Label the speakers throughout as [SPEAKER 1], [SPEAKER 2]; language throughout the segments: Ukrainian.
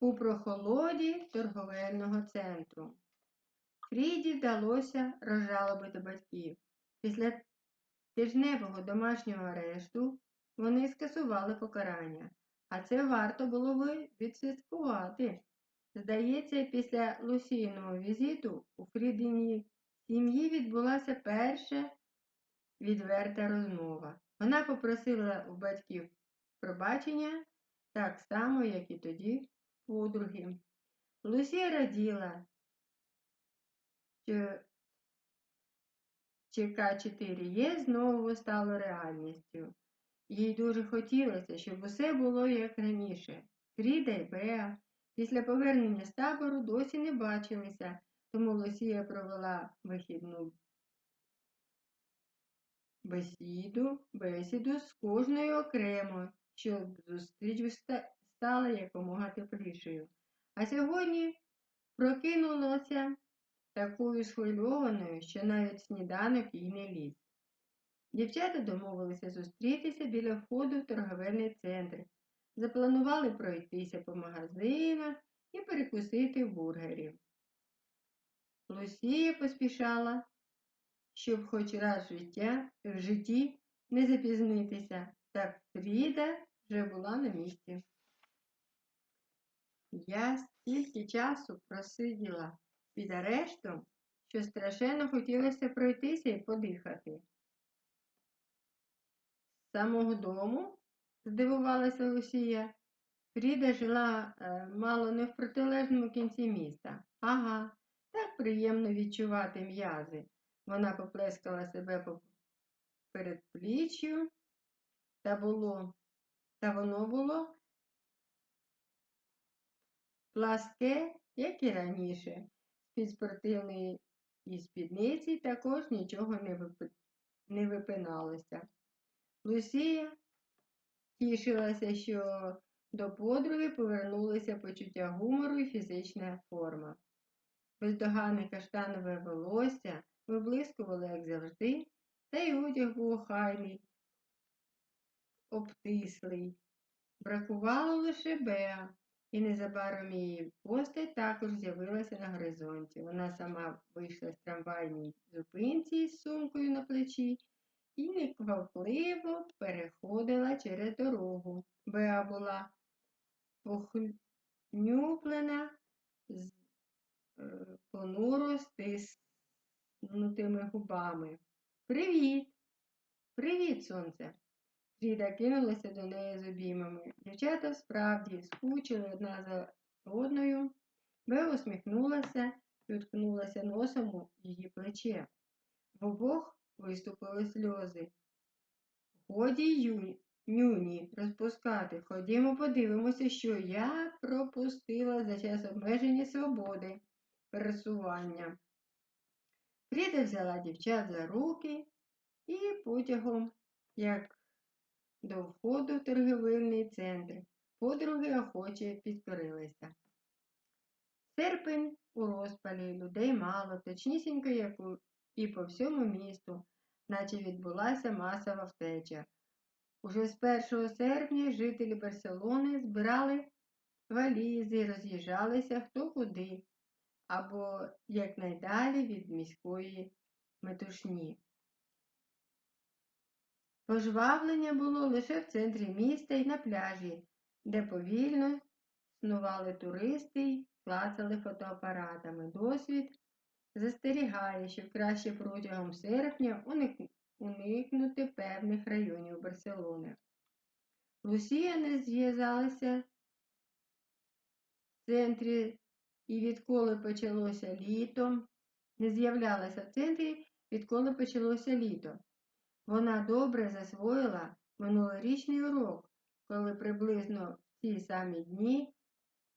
[SPEAKER 1] у прохолоді торговельного центру. Фріді вдалося розжалобити батьків. Після тижневого домашнього арешту вони скасували покарання, а це варто було би відсвяткувати. Здається, після Лусійного візиту у Фрідиній сім'ї відбулася перша відверта розмова. Вона попросила у батьків пробачення так само, як і тоді подруги. Лусія раділа, що ЧК-4Е знову стало реальністю. Їй дуже хотілося, щоб усе було як раніше. Фріда і Беа після повернення з табору досі не бачилися, тому Лусія провела вихідну бесіду, бесіду з кожною окремо, щоб зустріч стала якомога теплішою. А сьогодні прокинулася такою схвильованою, що навіть сніданок їй не ліз. Дівчата домовилися зустрітися біля входу в торговельний центр, запланували пройтися по магазинах і перекусити бургерів. Лусія поспішала, щоб хоч раз в, житті не запізнитися, так Фріда вже була на місці. Я стільки часу просиділа під арештом, що страшенно хотілося пройтися і подихати. З самого дому, здивувалася Лусія, Фріда жила е, мало не в протилежному кінці міста. Ага, так приємно відчувати м'язи. Вона поплескала себе по передпліччю, та було, та воно було пласке, як і раніше. З-під спортивної і спідниці також нічого не, вип... не випиналося. Лусія тішилася, що до подруги повернулися почуття гумору і фізична форма. Бездоганне каштанове волосся виблискувало, як завжди, та й одяг був охайний, обтислий. Бракувало лише Беа, і незабаром її постать також з'явилася на горизонті. Вона сама вийшла з трамвайній зупинці з сумкою на плечі і неквапливо переходила через дорогу. Беа була похнюплена з е, понуро стиснутими губами. Привіт! Привіт, сонце! Фріда кинулася до неї з обіймами. Дівчата справді скучили одна за одною. Беа усміхнулася і уткнулася носом у її плече. В обох виступили сльози. Годі ю... нюні розпускати. Ходімо, подивимося, що я пропустила за час обмеження свободи пересування. Фріда взяла дівчат за руки і потягом, як до входу в торговельний центр. Подруги охоче підкорилися. Серпень у розпалі, людей мало, точнісінько, як і по всьому місту, наче відбулася масова втеча. Уже з 1 серпня жителі Барселони збирали валізи, роз'їжджалися хто куди, або якнайдалі від міської метушні. Пожвавлення було лише в центрі міста і на пляжі, де повільно снували туристи й клацали фотоапаратами. Досвід застерігає, що краще протягом серпня уникнути певних районів Барселони. Лусія не зв'язалася в центрі і відколи почалося літо, не з'являлася в центрі, відколи почалося літо. Вона добре засвоїла минулорічний урок, коли приблизно в ті самі дні,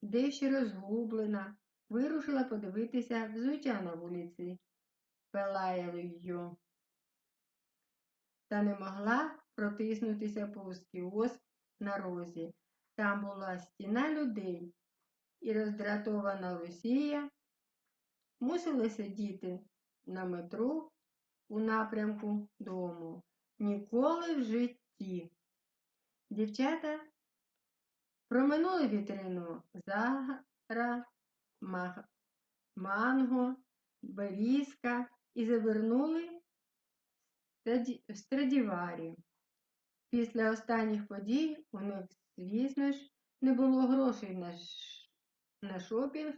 [SPEAKER 1] дещо розгублена, вирушила подивитися взуття на вулиці Пелаєлью. Та не могла протиснутися повз кіоск на розі. Там була стіна людей, і роздратована Росія мусила сидіти на метро у напрямку дому. Ніколи в житті. Дівчата Проминули вітрину Загара, Манго, Берізка і завернули в Страдіварі. Після останніх подій у них, звісно ж, не було грошей на, на шопінг,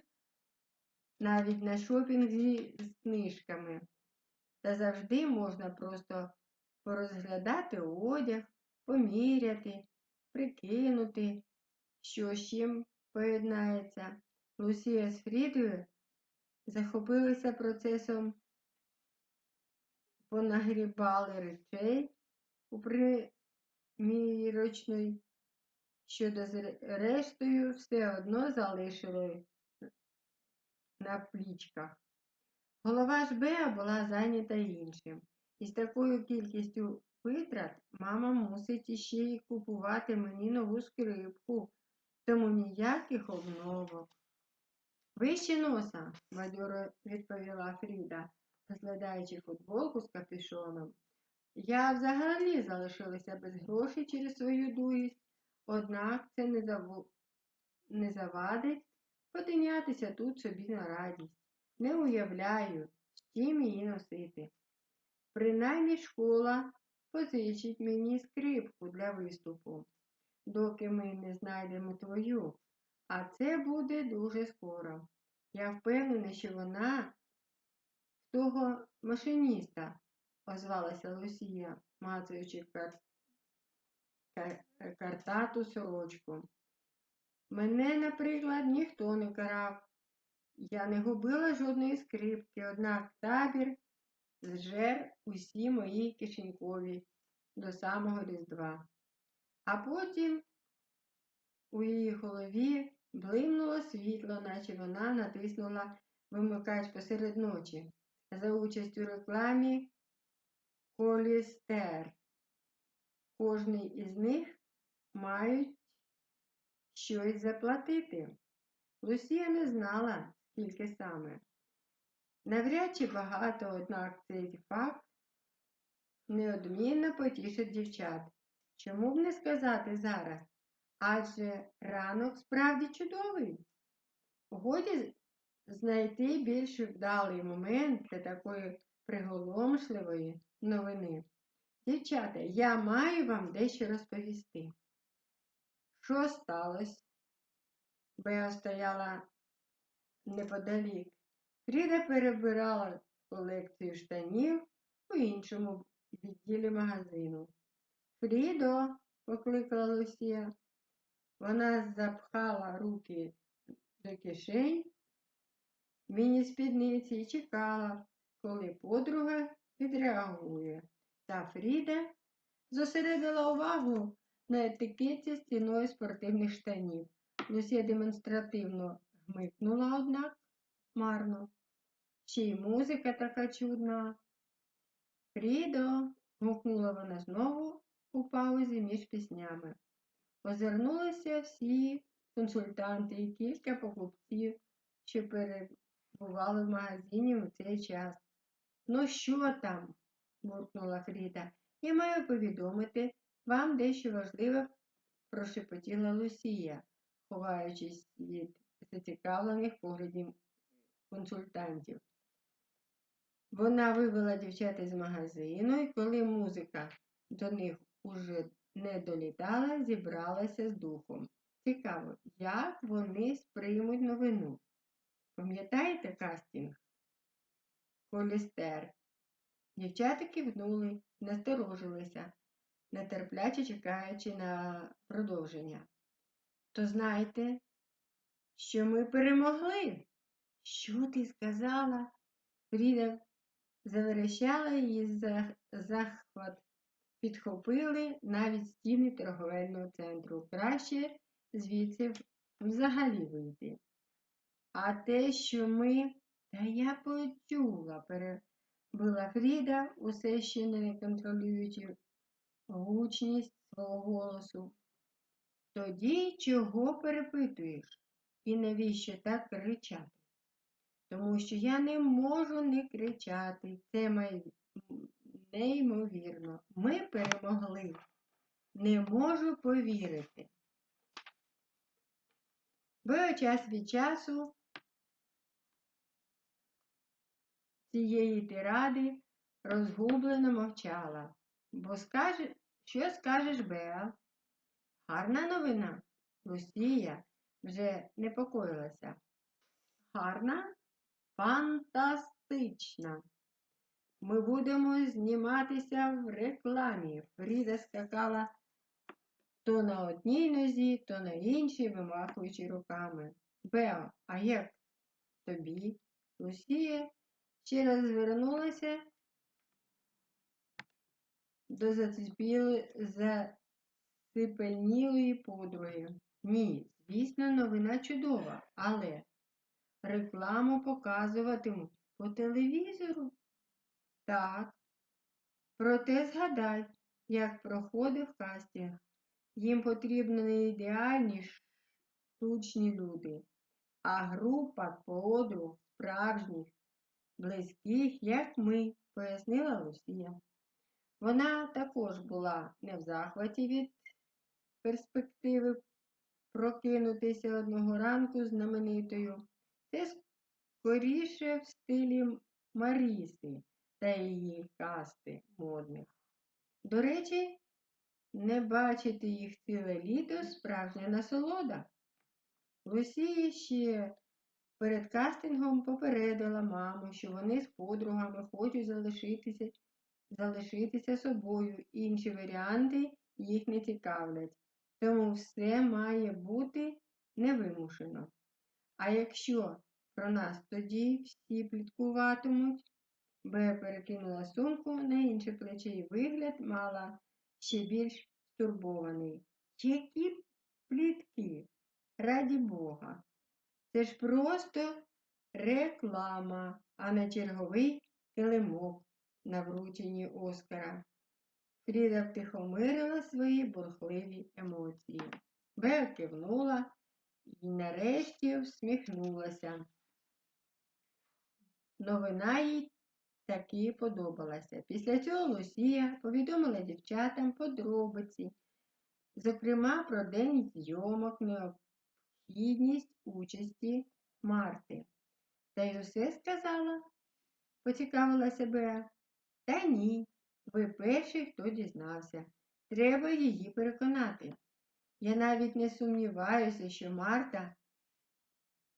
[SPEAKER 1] навіть на шопінг зі книжками. Та завжди можна просто порозглядати одяг, поміряти, прикинути, що з чим поєднається. Лусія з Фрідою захопилися процесом, понагрібали речей у примірочної, що до рештою все одно залишили на плічках. Голова ж Беа була зайнята іншим. І з такою кількістю витрат мама мусить іще й купувати мені нову скрипку, тому ніяких обновок. Вище носа, бадьоро відповіла Фріда, розглядаючи футболку з капюшоном. Я взагалі залишилася без грошей через свою дугість, однак це не, заву... не завадить потинятися тут собі на радість. Не уявляю, з чим її носити. Принаймні школа позичить мені скрипку для виступу, доки ми не знайдемо твою, а це буде дуже скоро. Я впевнена, що вона того машиніста, озвалася Лусія, мацаючи кар... кар... картату сорочку. Мене, наприклад, ніхто не карав. Я не губила жодної скрипки, однак табір зжер усі мої кишенькові до самого Різдва. А потім у її голові блимнуло світло, наче вона натиснула вимикач посеред ночі за участь у рекламі Холістер. Кожний із них мають щось заплатити. Лусія не знала, скільки саме. Навряд чи багато, однак цей факт неодмінно потішить дівчат. Чому б не сказати зараз? Адже ранок справді чудовий. Годі знайти більш вдалий момент для такої приголомшливої новини. Дівчата, я маю вам дещо розповісти. Що сталося? Беа стояла неподалік. Фріда перебирала колекцію штанів у іншому відділі магазину. Фрідо, покликала Лусія. Вона запхала руки до кишень міні-спідниці і чекала, коли подруга відреагує. Та Фріда зосередила увагу на етикетці стіною спортивних штанів. Лусія демонстративно гмикнула, однак марно. Ще й музика така чудна. Фрідо, гукнула вона знову у паузі між піснями. Озирнулися всі консультанти і кілька покупців, що перебували в магазині у цей час. Ну, що там? буркнула Фріда. Я маю повідомити вам дещо важливе, прошепотіла Лусія, ховаючись від зацікавлених поглядів консультантів. Вона вивела дівчат із магазину, і коли музика до них уже не долітала, зібралася з духом. Цікаво, як вони сприймуть новину. Пам'ятаєте кастинг? Холістер. Дівчата кивнули, насторожилися, нетерпляче чекаючи на продовження. То знаєте, що ми перемогли? Що ти сказала? Фріда заверещала її захват. Підхопили навіть стіни торговельного центру. Краще звідси взагалі вийти. А те, що ми. Та я почула, перебила Фріда, усе ще не контролюючи гучність свого голосу. Тоді чого перепитуєш? І навіщо так кричати? Тому що я не можу не кричати. Це неймовірно. Ми перемогли. Не можу повірити. Бо час від часу цієї тиради розгублено мовчала. Бо скаже, що скажеш, Беа? Гарна новина. Лусія вже непокоїлася. Гарна? Фантастична. Ми будемо зніматися в рекламі. Фріда скакала то на одній нозі, то на іншій, вимахуючи руками. Бео, а як тобі? Лусія ще раз звернулася до заціпенілої подруги. Ні, звісно, новина чудова, але рекламу показуватимуть по телевізору. Так. Проте згадай, як проходив кастинг. Їм потрібні не ідеальні штучні люди, а група подруг справжніх, близьких, як ми, пояснила Лусія. Вона також була не в захваті від перспективи прокинутися одного ранку знаменитою. Це скоріше в стилі Маріси та її касти модних. До речі, не бачити їх ціле літо справжня насолода. Лусія ще перед кастингом попередила маму, що вони з подругами хочуть залишитися, залишитися собою. Інші варіанти їх не цікавлять, тому все має бути невимушено. А якщо про нас тоді всі пліткуватимуть, Бея перекинула сумку на інше плече і вигляд мала ще більш стурбований. Які плітки, раді Бога. Це ж просто реклама, а не черговий килимок на врученні Оскара. Фріда втихомирила свої бурхливі емоції. Беа кивнула і нарешті всміхнулася. Новина їй таки подобалася. Після цього Лусія повідомила дівчатам подробиці, зокрема про день зйомок, необхідність участі Марти. Та й усе сказала, поцікавилася Беа. Та ні, ви перший, хто дізнався. Треба її переконати. Я навіть не сумніваюся, що Марта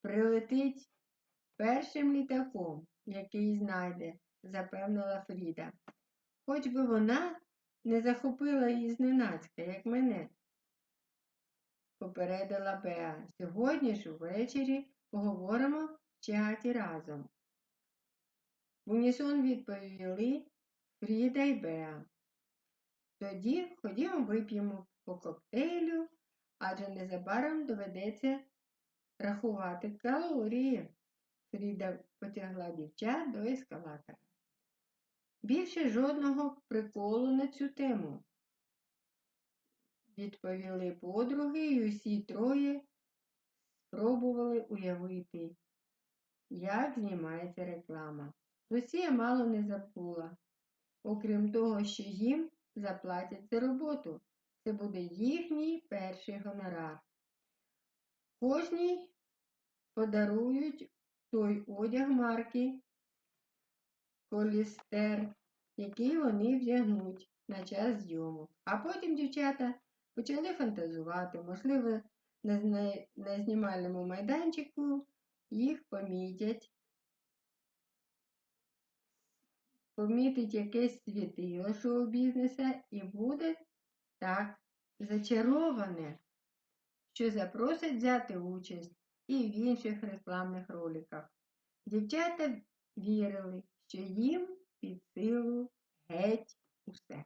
[SPEAKER 1] прилетить першим літаком, який знайде, запевнила Фріда. Хоч би вона не захопила її зненацька, як мене, попередила Беа. Сьогодні ж увечері поговоримо в чаті разом. В унісон відповіли Фріда Беа. Тоді ходімо вип'ємо по коктейлю, адже незабаром доведеться рахувати калорії. Фріда потягла дівчат до ескалатора. Більше жодного приколу на цю тему, відповіли подруги, і усі троє спробували уявити, як знімається реклама. Лусія мало не забула, окрім того, що їм заплатять за роботу. Це буде їхній перший гонорар. Кожній подарують той одяг марки Колістер, який вони вдягнуть на час зйомок. А потім дівчата почали фантазувати, можливо, на знімальному майданчику їх помітять, помітить якесь світило шоу-бізнеса і буде так зачароване, що запросить взяти участь і в інших рекламних роликах. Дівчата вірили, що їм під силу геть усе.